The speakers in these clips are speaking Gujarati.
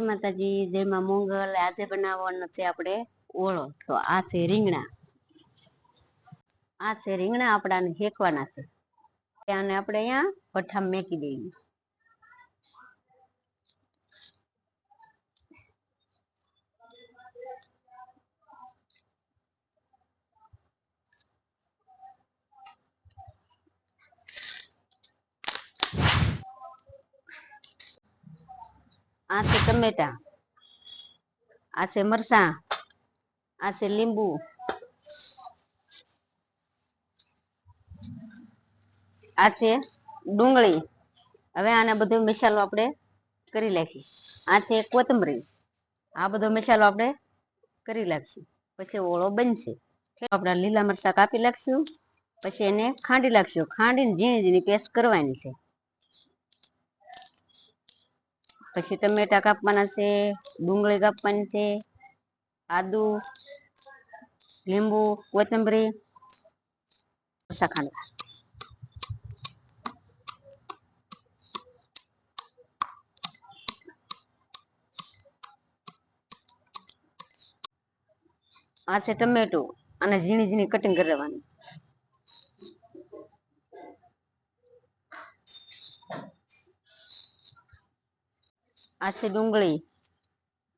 માતાજી જય માં મંગલ આજે બનાવવાનો છે આપણે ઓળો. તો આ છે રીંગણા. આ છે રીંગણા આપણાને હેકવાના છે. આને આપણે અહીંયા ભઠ્ઠામાં મેકી દઈએ. આ છે ટમેટા, આ છે મરચાં, આ છે લીંબુ. આ છે ડુંગળી. હવે આને બધો મસાલો આપણે કરી નાખી આ છે કોથમરી. આ બધો મસાલો આપણે કરી નાખશું પછી ઓળો બનશે. આપણે લીલા મરચાં કાપી નાખશું. પછી એને ખાંડી નાખશું. ખાંડીને ઝીણી ઝીણી પેસ્ટ કરવાની છે. પછી ટમેટા કાપવાના છે ડુંગળી કાપવાની છે આદુ લીંબુ કોથમરી મરચાં ખાંડવા આ છે ટમેટો અને ઝીણી ઝીણી કટિંગ કરવાની આ છે ડુંગળી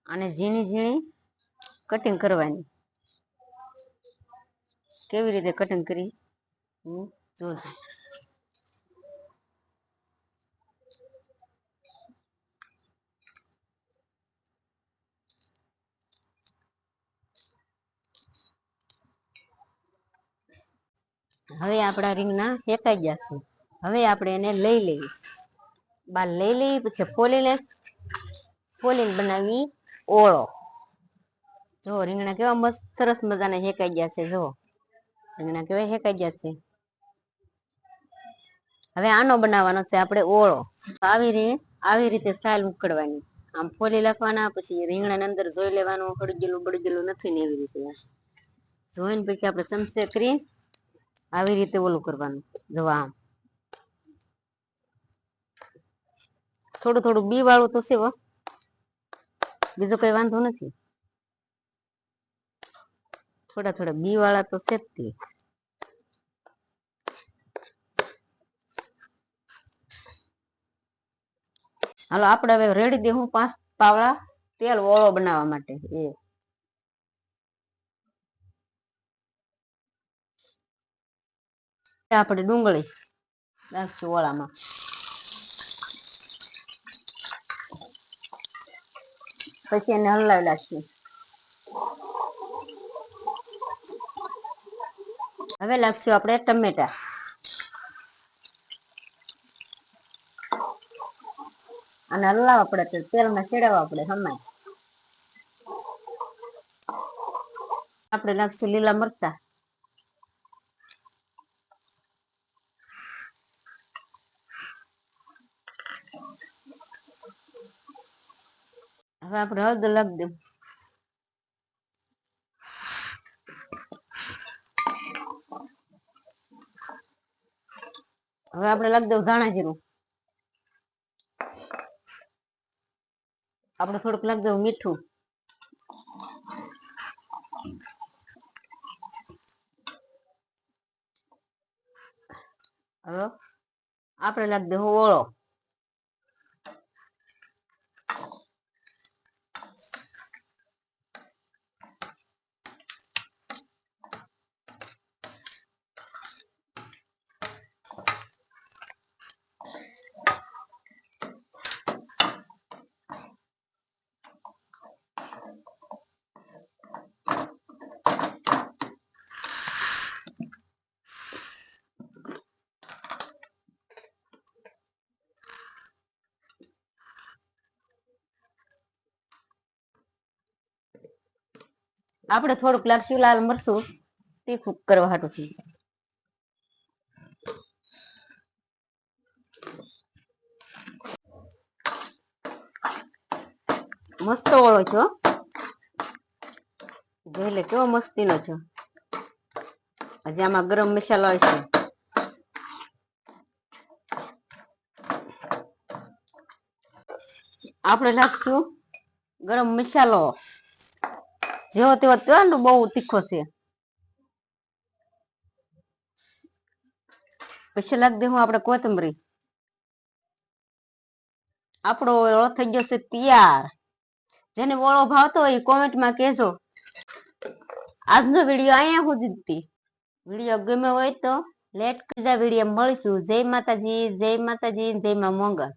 અને ઝીણી ઝીણી કટિંગ કરવાની. કેવી રીતે કટિંગ કરી? હું જોજો. હવે આપણા રીંગણા શેકાઈ જશે. હવે આપણે એને લઈ લઈએ. બાર લઈ લઈએ, પછી ફોલી ફોલીને ફોલીને બનાવી ઓળો. જો રીંગણા કેવા મસ્ત સરસ મજાના હેકાઈ ગયા છે, જો. રીંગણા કેવા હેકાઈ ગયા છે. હવે આનો બનાવવાનો છે આપણે ઓળો. આવી રીતે આવી રીતે સાલ ઉકળવાની. આમ ફોલી લખવાના, પછી રીંગણા અંદર જોઈ લેવાનું, હળગેલું બળગેલું નથી ને એવી રીતે. જોઈને પછી આપણે ચમચે કરી આવી રીતે ઓલું કરવાનું. જવા આમ. થોડું થોડું બી વાળું તો છે બીજો કઈ વાંધો નથી. થોડા થોડા બી વાળા તો છે હાલો આપણે હવે રેડી દે હું પાંચ પાવડા તેલ ઓળો બનાવવા માટે. એ. આપણે ડુંગળી નાખશું ઓળામાં. પછી એને હલાવી લાગશું હવે નાખશું આપણે ટમેટા. અને હલાવવા પડે તેલમાં ચડાવવા પડે હમાય આપણે નાખશું લીલા મરચા. હવે આપણે હદ લાગી દઉં. હવે આપણે લાગી દઉં ધાણા જીરું. આપણે થોડુંક લાગી દઉં મીઠું. હવે આપણે લાગી દઉં ઓળો. આપણે થોડુંક લાગશું, લાલ મરચું તીખું કરવા હાટું થઈ મસ્ત ઓળો છો. જોઈ લે, કેવો મસ્તીનો છો. હજી આમાં ગરમ મસાલો આવશે આપણે લાગશું ગરમ મસાલો. જેવો તેવો તેવો ને બહુ તીખો છે પછી લાગ દે હું આપણે કોથમરી આપણો ઓળો થઈ ગયો છે તૈયાર જેને ઓળો ભાવતો હોય કોમેન્ટમાં કહેજો આજનો વીડિયો અહીંયા સુધી જ હતી વીડિયો ગમ્યો હોય તો લેટ બીજા વીડિયો મળીશું જય માતાજી જય માતાજી જય માં મોંગલ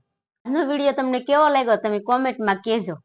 આજનો વીડિયો તમને કેવો લાગ્યો તમે કોમેન્ટમાં કહેજો